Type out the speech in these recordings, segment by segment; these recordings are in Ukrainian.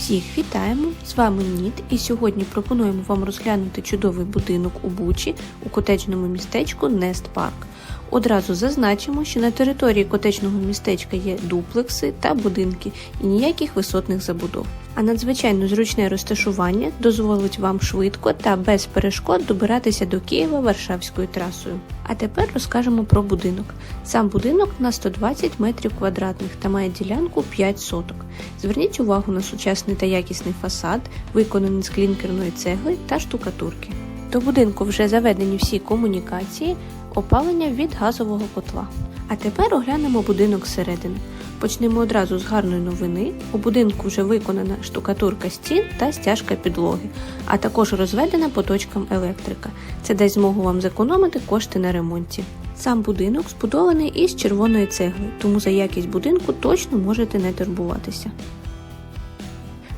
Всіх вітаємо! З вами Ніт, і сьогодні пропонуємо вам розглянути чудовий будинок у Бучі у котеджному містечку Нест Парк. Одразу зазначимо, що на території котечного містечка є дуплекси та будинки і ніяких висотних забудов. А надзвичайно зручне розташування дозволить вам швидко та без перешкод добиратися до Києва Варшавською трасою. А тепер розкажемо про будинок. Сам будинок на 120 метрів квадратних та має ділянку 5 соток. Зверніть увагу на сучасний та якісний фасад, виконаний з клінкерної цегли та штукатурки. До будинку вже заведені всі комунікації, опалення від газового котла. А тепер оглянемо будинок зсередини. Почнемо одразу з гарної новини. У будинку вже виконана штукатурка стін та стяжка підлоги, а також розведена по точкам електрика. Це дасть змогу вам зекономити кошти на ремонті. Сам будинок збудований із червоної цегли, тому за якість будинку точно можете не турбуватися.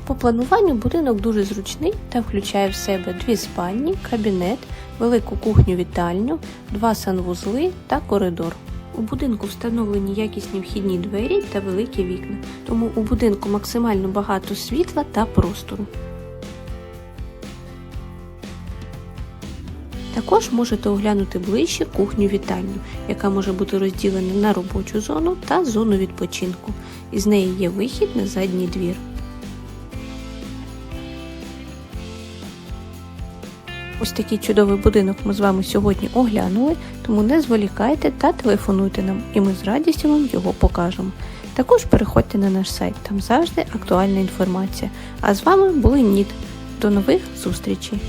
По плануванню будинок дуже зручний та включає в себе дві спальні, кабінет, велику кухню-вітальню, два санвузли та коридор. У будинку встановлені якісні вхідні двері та великі вікна, тому у будинку максимально багато світла та простору. Також можете оглянути ближче кухню-вітальню, яка може бути розділена на робочу зону та зону відпочинку. Із неї є вихід на задній двір. Ось такий чудовий будинок ми з вами сьогодні оглянули, тому не зволікайте та телефонуйте нам, і ми з радістю вам його покажемо. Також переходьте на наш сайт, там завжди актуальна інформація. А з вами були Ніт. До нових зустрічей!